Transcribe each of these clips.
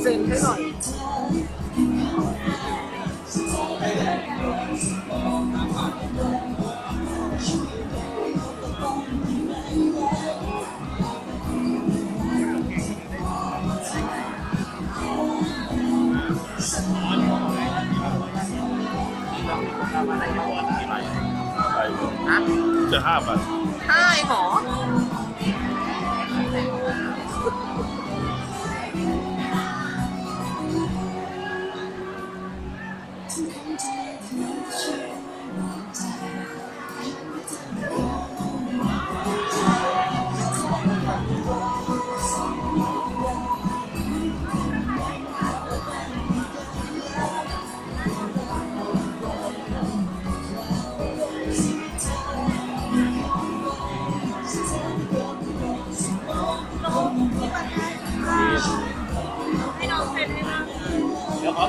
เซ็นให้หน่อย จะห้าบาทห้าหรอ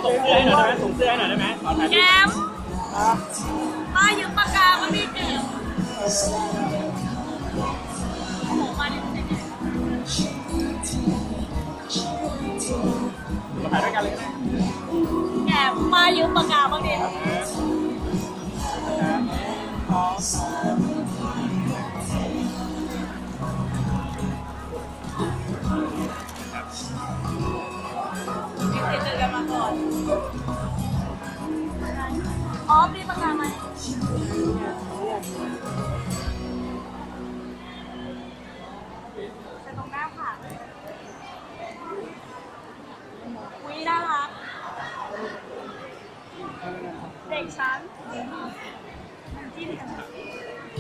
ส่งเสื้อให้หน่อยได้ไหมส่งเสื้อให้หน่อยได้ไหมขอถ่ายรูแกปมป้ายืมปากกามาพี่เก็บโอ้โหมาดิเซ็นมาถ่ายด้วยกันเลยก็ได้แกมมายืมปากกาบ้างดิ อนอ๋อมีปากกาไหมเป็นตรงหน้าค่ะอุ้ยน่ารัก เด็กชั้นจิ้มกัน